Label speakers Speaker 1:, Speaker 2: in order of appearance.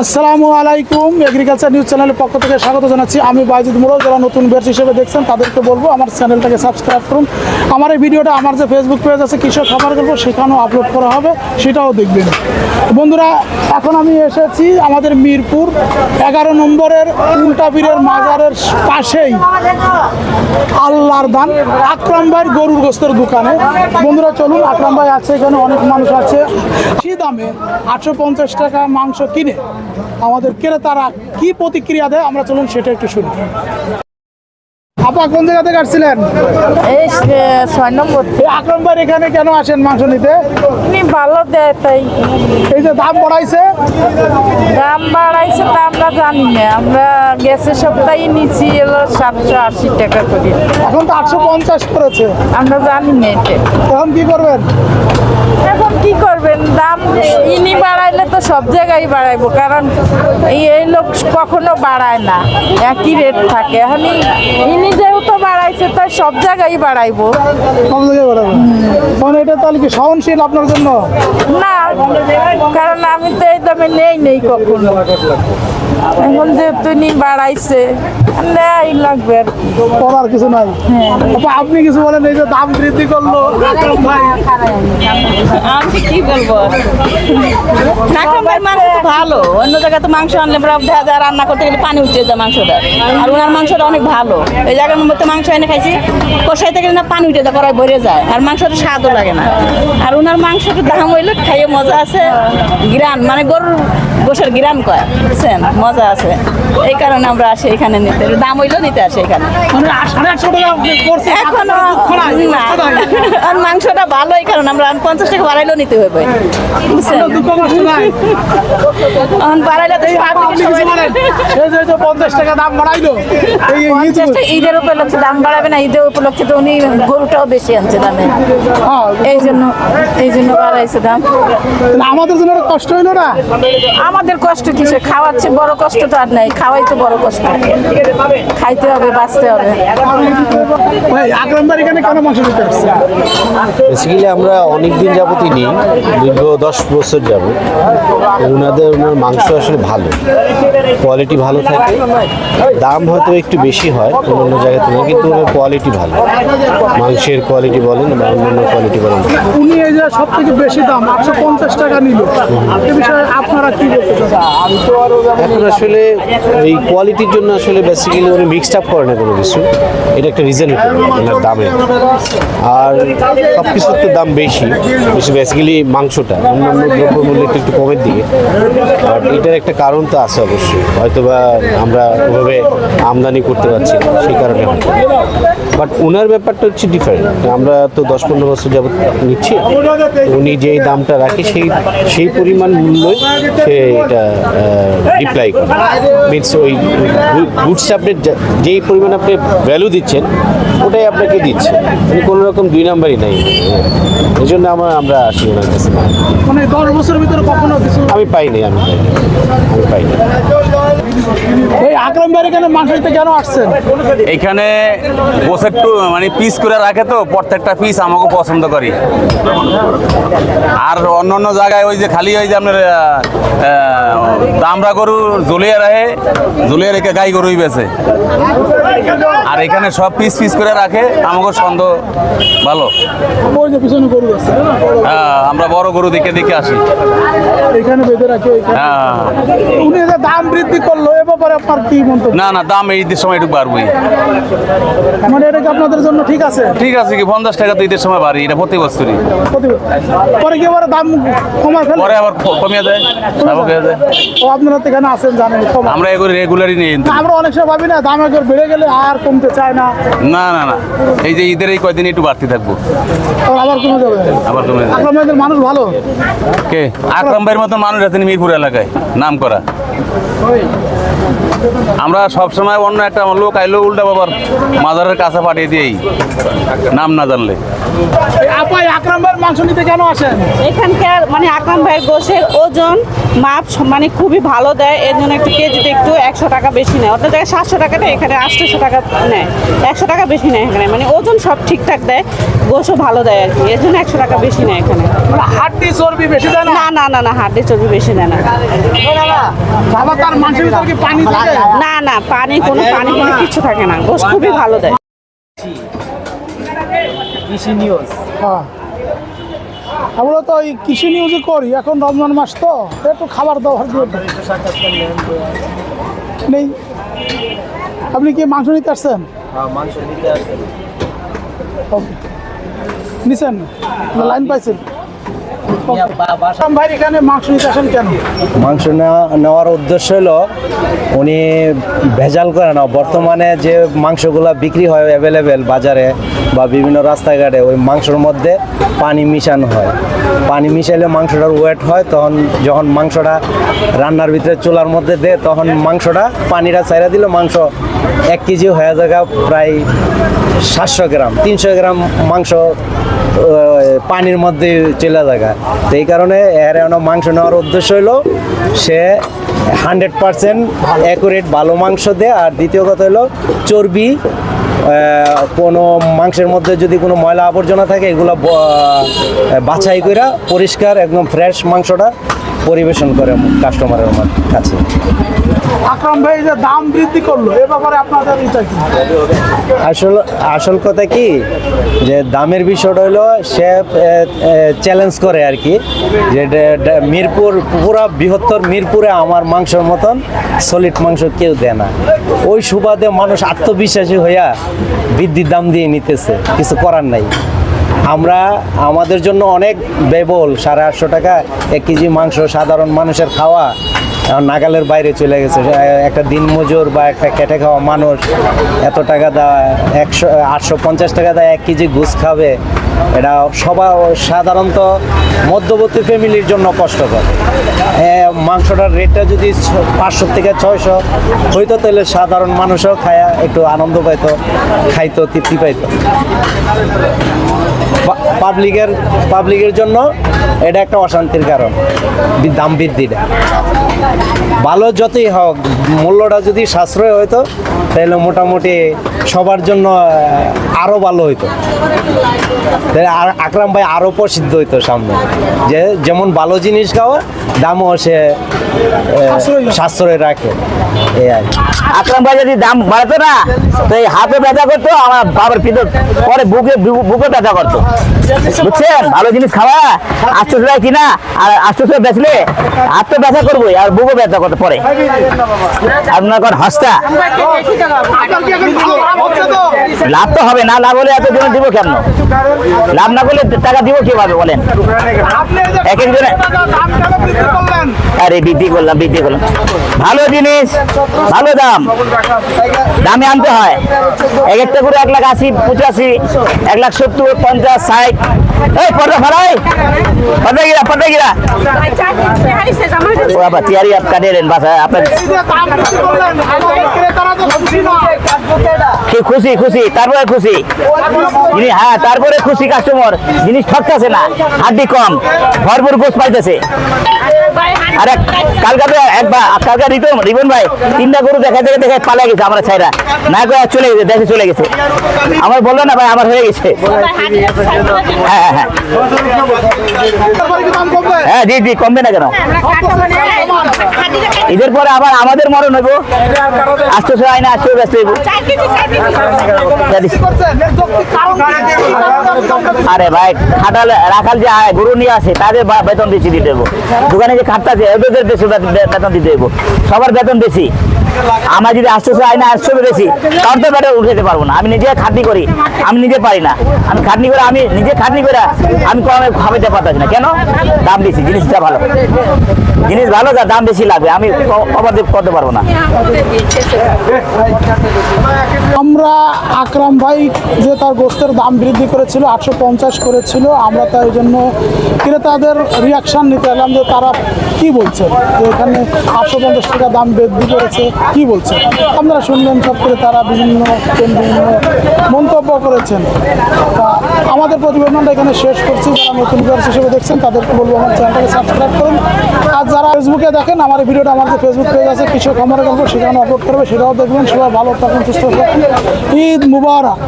Speaker 1: আসসালামু আলাইকুম। Agriculture news চ্যানেলের পক্ষ থেকে স্বাগত জানাচ্ছি। আমি বাইজিদ মোড়ল যারা নতুন বেশ হিসেবে দেখছেন, তাদেরকে বলব আমার চ্যানেলটাকে সাবস্ক্রাইব করুন। আমার এই ভিডিওটা, আমার যে ফেসবুক পেজ আছে, কৃষক খাবার গল্প, সেখানেও আপলোড করা হবে, সেটাও দেখবেন। বন্ধুরা, এখন আমি এসেছি আমাদের মিরপুর এগারো নম্বরের উল্টা বীরের মাজারের পাশেই। আল্লাহর দান। আকরাম ভাইয়ের গরুর গোস্তের দোকানে। বন্ধুরা, চলুন, আকরাম ভাই আছে এখানে, অনেক মানুষ আছে। কি দামে? আটশো পঞ্চাশ টাকা মাংস কিনে। আমাদের ক্রেতারা কি প্রতিক্রিয়া দেয়? আমরা চলুন সেটা একটু শুনি। আপা কোন জায়গা থেকে আসছিলেন
Speaker 2: এই ছয় নম্বর।
Speaker 1: এই এখানে কেন আসেন মাংস নিতে?
Speaker 2: ভালো দেয় তাই।
Speaker 1: এই যে দাম বাড়াইছে?
Speaker 2: দাম বাড়াইছে তা আমরা জানি না। আমরা গ্যাসের সপ্তাহে নিচ্ছি এলো সাতশো আশি টাকা করে।
Speaker 1: এখন তো আটশো পঞ্চাশ করেছে।
Speaker 2: আমরা জানি না এটা।
Speaker 1: এখন কি করবেন?
Speaker 2: এখন কি করবেন? দাম ইনি বাড়াইলে তো সব জায়গায় বাড়াইবো কারণ এই লোক কখনো বাড়ায় না একই রেট থাকে। এখন ইনি যেহেতু বাড়াইছে তাই সব জায়গায় বাড়াইবো।
Speaker 1: সব জায়গায় বাড়াবো? মানে এটা তাহলে কি সহনশীল আপনার জন্য?
Speaker 2: না কারণ আমি তো এই দামে নেই নেই কখনো। এখন যেহেতু নি বাড়াইছে নেই লাগবে আর
Speaker 1: করার কিছু নাই। আপনি কিছু বলেন এই যে দাম বৃদ্ধি করল।
Speaker 3: আমি কি বলব? মাংস তো ভালো। অন্য জায়গায় তো মাংস আনলে দেখা যায় রান্না করতে গেলে পানি উঠে যায় মাংসটা। আর ওনার মাংসটা অনেক ভালো। এই জায়গার মধ্যে মাংস এনে খাইছি কষাইতে গেলে না পানি উঠে যায় কড়াই ভরে যায়। আর মাংসটা স্বাদও লাগে না। আর ওনার মাংসটা দাম হইলে খাইয়ে মজা আছে। গ্রান মানে গরুর গোসের গ্রান কয়? বুঝছেন? মজা আছে। এই কারণে আমরা আসি এখানে নিতে। দাম হইলেও নিতে আসি এখানে।
Speaker 1: মানে এখনও।
Speaker 3: আর মাংসটা ভালো এই কারণে আমরা পঞ্চাশ টাকা বাড়াইলেও নিতে হবে বুঝছেন? বাড়াইলে তো
Speaker 1: পঞ্চাশ টাকা দাম বাড়াইলো
Speaker 3: ঈদের উপলক্ষে দাম বাড়াবে না ঈদের উপলক্ষে তো উনি গরুটাও বেশি আনছে দামে।
Speaker 1: হ্যাঁ,
Speaker 3: এই জন্য এই জন্য বাড়াইছে দাম।
Speaker 1: আমাদের জন্য কষ্ট হইল না?
Speaker 3: আমাদের কষ্ট কিসে? খাওয়াচ্ছে বড় কষ্ট তো আর নাই। খাওয়াই তো বড় কষ্ট। খাইতে হবে বাঁচতে হবে।
Speaker 4: বেসিক্যালি আমরা অনেক দিন যাবতই নিই দীর্ঘ দশ বছর যাব ওনাদের ওনার মাংস আসলে ভালো। কোয়ালিটি ভালো থাকে। দাম হয়তো একটু বেশি হয় অন্য জায়গায় তুলনায় কিন্তু ওনার কোয়ালিটি ভালো। মাংসের কোয়ালিটি বলেন বা অন্যান্য কোয়ালিটি বলেন।
Speaker 1: উনি এই যে সব থেকে বেশি দাম আটশো পঞ্চাশ টাকা নিল। বিষয়ে আপনারা কি বলতে
Speaker 4: এখন আসলে এই কোয়ালিটির জন্য আসলে বেসিক্যালি উনি মিক্সড আপ করে না কোনো কিছু। এটা একটা রিজন ওনার দামের আর সব কিছুর তো দাম বেশি। বেশি বেসিক্যালি মাংসটা অন্যান্য দ্রব্যমূল্য একটু একটু কমের দিকে। বাট এটার একটা কারণ তো আছে অবশ্যই। হয়তো বা আমরা ওভাবে আমদানি করতে পারছি না, সেই কারণে হয়তো বাট ওনার ব্যাপারটা হচ্ছে ডিফারেন্ট আমরা তো দশ পনেরো বছর যাবত নিচ্ছি। উনি যেই দামটা রাখে সেই সেই পরিমাণ মূল্যই সে এটা রিপ্লাই করে মিনস ওই গুডস আপনি যেই পরিমাণ আপনি ভ্যালু দিচ্ছেন ওটাই আপনাকে দিচ্ছে। কোনো রকম দুই নাম্বারই নাই। এই জন্য আমার আমরা আসি ওনার কাছে।
Speaker 1: মানে কিছু
Speaker 4: আমি পাইনি আমি পাইনি। আমি পাইনি।
Speaker 1: এই আকরাম ভাই এখানে মাংস দিতে কেন আসছেন?
Speaker 5: এখানে বসে একটু মানে পিস করে রাখে তো, প্রত্যেকটা পিস আমাকে পছন্দ করি। আর অন্য অন্য জায়গায় ওই যে খালি ওই যে আপনার আহ, আমরা গরু জলিয়ে রাখে জলিয়ে রেখে গাই গরুই বেছে আর এখানে সব পিস পিস করে রাখে আমাকে সন্দেহ ভালো। হ্যাঁ, আমরা বড় গরু দিকে দিকে আসি। হ্যাঁ।
Speaker 1: দাম বৃদ্ধি করল ব্যাপারে আপনার কি মন্তব্য?
Speaker 5: না না দাম এই ঈদের সময় একটু বাড়বই
Speaker 1: মানে এটা কি আপনাদের জন্য ঠিক আছে?
Speaker 5: ঠিক আছে কি পঞ্চাশ টাকা তো ঈদের সময় বাড়ি এটা প্রতি বছরই।
Speaker 1: পরে কি আবার দাম কমায় ফেলে
Speaker 5: পরে আবার কমিয়ে দেয় হয়ে যায়
Speaker 1: ও আপনারা তো এখানে আছেন জানেন?
Speaker 5: আমরা এগুলো রেগুলারই নিই।
Speaker 1: আমরা অনেক সময় ভাবি না দাম একবার বেড়ে গেলে আর কমতে চায় না।
Speaker 5: না না না এই যে ঈদের এই কয়দিন একটু বাড়তি থাকব।
Speaker 1: আবার কমে যাবে।
Speaker 5: আবার কমে যাবে।
Speaker 1: আকরাম ভাইদের মানুষ ভালো?
Speaker 5: কে? আকরাম ভাইয়ের মতন মানুষ আছেন মিরপুর এলাকায় নাম করা। আমরা সব সময় অন্য একটা লোক আইলো উল্টা বাবার মাজারের কাছে পাঠিয়ে দিই নাম না জানলে।
Speaker 1: আপা আকরাম ভাইয়ের মাংস নিতে কেন আসেন?
Speaker 6: এখানকার মানে আকরাম ভাইয়ের গোশের ওজন মাপ মানে খুবই ভালো দেয় এর জন্য একটু কেজিতে একটু একশো টাকা বেশি নেয়। অন্য জায়গায় সাতশো টাকা নেয় এখানে আটশোশো টাকা নেয় একশো টাকা বেশি নেয় এখানে। মানে ওজন সব ঠিকঠাক দেয় গোশও ভালো দেয় আর কি। এর জন্য একশো টাকা বেশি নেয় এখানে।
Speaker 1: মানে হাড্ডি চর্বি বেশি দেয় না?
Speaker 6: না না না না হাড্ডি চর্বি বেশি দেয় না।
Speaker 1: পানি
Speaker 6: না না পানি কোনো পানি কোনো কিছু থাকে না। গোশ খুবই ভালো দেয়।
Speaker 1: হ্যাঁ। আমরা তো ওই কৃষি নিউজে করি এখন রমজান মাস তো একটু খাবার দাবার দিয়ে নেই। আপনি কি মাংস নিতে আসছেন? ওকে। নিছেন? লাইন পাইছেন. মাংস নিতে
Speaker 7: নেওয়ার উদ্দেশ্য হলো উনি ভেজাল করে না। বর্তমানে যে মাংসগুলো বিক্রি হয় অ্যাভেলেবেল বাজারে বা বিভিন্ন রাস্তাঘাটে, ওই মাংসর মধ্যে পানি মিশানো হয়। পানি মিশাইলে মাংসটার ওয়েট হয়, তখন যখন মাংসটা রান্নার ভিতরে চুলার মধ্যে দেয়, তখন মাংসটা পানিটা ছাইরা দিলে মাংস এক কেজি হয়ে জায়গা প্রায় সাতশো গ্রাম, তিনশো গ্রাম মাংস পানির মধ্যে চলে জায়গা। তো এই কারণে এর মাংস নেওয়ার উদ্দেশ্য হলো সে হান্ড্রেড পারসেন্ট অ্যাকুরেট ভালো মাংস দেয়। আর দ্বিতীয় কথা হলো চর্বি কোনো মাংসের মধ্যে যদি কোনো ময়লা আবর্জনা থাকে, এগুলো বাছাই করে পরিষ্কার, একদম ফ্রেশ মাংসটা পরিবেশন করে কাস্টমারের কাছে।
Speaker 1: আকরাম ভাই যে দাম বৃদ্ধি করল এ ব্যাপারে আপনাদের
Speaker 7: আসল আসল কথা কি যে দামের বিষয়টা হলো সে চ্যালেঞ্জ করে আর কি যে মিরপুর পুরা বৃহত্তর মিরপুরে আমার মাংসের মতন সলিড মাংস কেউ দেয় না। ওই সুবাদে মানুষ আত্মবিশ্বাসী হইয়া বৃদ্ধির দাম দিয়ে নিতেছে কিছু করার নাই। আমরা আমাদের জন্য অনেক ব্যয়বহুল, সাড়ে আটশো টাকা এক কেজি মাংস সাধারণ মানুষের খাওয়া। নাগালের বাইরে চলে গেছে। একটা দিনমজুর বা একটা খেটে খাওয়া মানুষ এত টাকা দেওয়া একশো, আটশো পঞ্চাশ টাকা দেয়, এক কেজি ঘুষ খাবে। এটা সবাই সাধারণত মধ্যবর্তী ফ্যামিলির জন্য কষ্টকর। মাংসটার রেটটা যদি পাঁচশো থেকে ছয়শো হইতো, তাহলে সাধারণ মানুষও খায়া একটু আনন্দ পাইতো, খাইতো, তৃপ্তি পাইতো। পাবলিকের পাবলিকের জন্য এটা একটা অশান্তির কারণ। দাম বৃদ্ধিটা ভালো যতই হোক, মূল্যটা যদি সাশ্রয় হইতো তাহলে মোটামুটি সবার জন্য আরও ভালো হইতো। তাহলে আর আকরাম ভাই আরও প্রসিদ্ধ হইতো সামনে। যে যেমন ভালো জিনিস খাওয়া, দামও সে সাশ্রয় রাখে। এই আর।
Speaker 8: আকরাম ভাই যদি দাম বাড়াতো না তো এই হাতে ব্যথা করতো আমার বাবার ভিতর পরে বুকে বুকে ব্যথা করতো। বুঝছেন? ভালো জিনিস খাওয়া আটশো টাকা কিনা? আর আটশো টাকা বেচলে হাত তো ব্যথা করবোই আর বুকে ব্যথা করতে পরে। আপনার কোন হস্তা? লাভ তো হবে না লাভ হলে এত জন দিব কেন? লাভ না করলে টাকা দিব কীভাবে বলেন? এক একজনে আরে বৃদ্ধি করলাম, বিক্রি করলাম। ভালো জিনিস, ভালো দাম। দামে আনতে হয়। এক একটা করে এক লাখ আশি, পঁচাশি, এক লাখ সত্তর, পঞ্চাশ, ষাট। এই পর্দা ফালাই পর্দা গিরা পর্দা গিরা। ও আবার চেয়ারি আপ কাটিয়ে দেন বাসা আপনার সে খুশি খুশি তারপরে খুশি। যিনি হ্যাঁ তারপরে খুশি কাস্টমার জিনিস ঠকতেছে না হাড্ডি কম ভরপুর গোস পাইতেছে। আরে কালকে তো একবার কালকে রিতম রিবন ভাই তিনটা গরু দেখা দেখে দেখে পালা গেছে আমার ছাইরা। না চলে গেছে দেখে চলে গেছে। আমার বলল না ভাই আমার হয়ে গেছে। হ্যাঁ হ্যাঁ হ্যাঁ। হ্যাঁ জি জি কমবে না কেন? ঈদের পরে আবার আমাদের মরণ হইব। আটশো আয় না আটশো ব্যস্ত হইব? আরে ভাই খাটাল রাখাল যে আয়, গরু নিয়ে আসে তাদের বেতন বেশি দিতে দেবো দোকানে যে খাটতাছে ওদের বেশি বেতন দিতে দেবো সবার বেতন বেশি। আমার যদি আটশো আয় না আটশো বেশি তার তো বেতন উঠাতে পারব না। আমি নিজে খাটনি করি, আমি নিজে পারি না। আমি খাটনি করে, আমি নিজে খাটনি করে, আমি কমে খাওয়াইতে পারতাছি না। কেন? দাম বেশি জিনিসটা ভালো। জিনিস ভালো, যা দাম বেশি লাগবে, আমি কমাতে করতে পারব না।
Speaker 1: আমরা আকরাম ভাই যে তার গোস্তের দাম বৃদ্ধি করেছিল, আটশো পঞ্চাশ করেছিল, আমরা তাই জন্য ক্রেতাদের রিয়াকশান নিতে এলাম যে তারা কি বলছে? যে এখানে আটশো পঞ্চাশ টাকা দাম বৃদ্ধি করেছে। কি বলছেন আপনারা শুনলেন সব করে তারা বিভিন্ন মন্তব্য করেছেন। আমাদের প্রতিবেদনটা এখানে শেষ করছি। যারা নতুন ভিউয়ার্স হিসেবে দেখছেন, তাদেরকে বলব আমার চ্যানেলটাকে সাবস্ক্রাইব করুন। আর যারা ফেসবুকে দেখেন, আমার ভিডিওটা আমার যে ফেসবুক পেজ আছে, কৃষক আমার গল্প সেখানে আপলোড করবে, সেটাও দেখবেন। সবাই ভালো থাকুন, সুস্থ থাকুন। ঈদ মুবারক।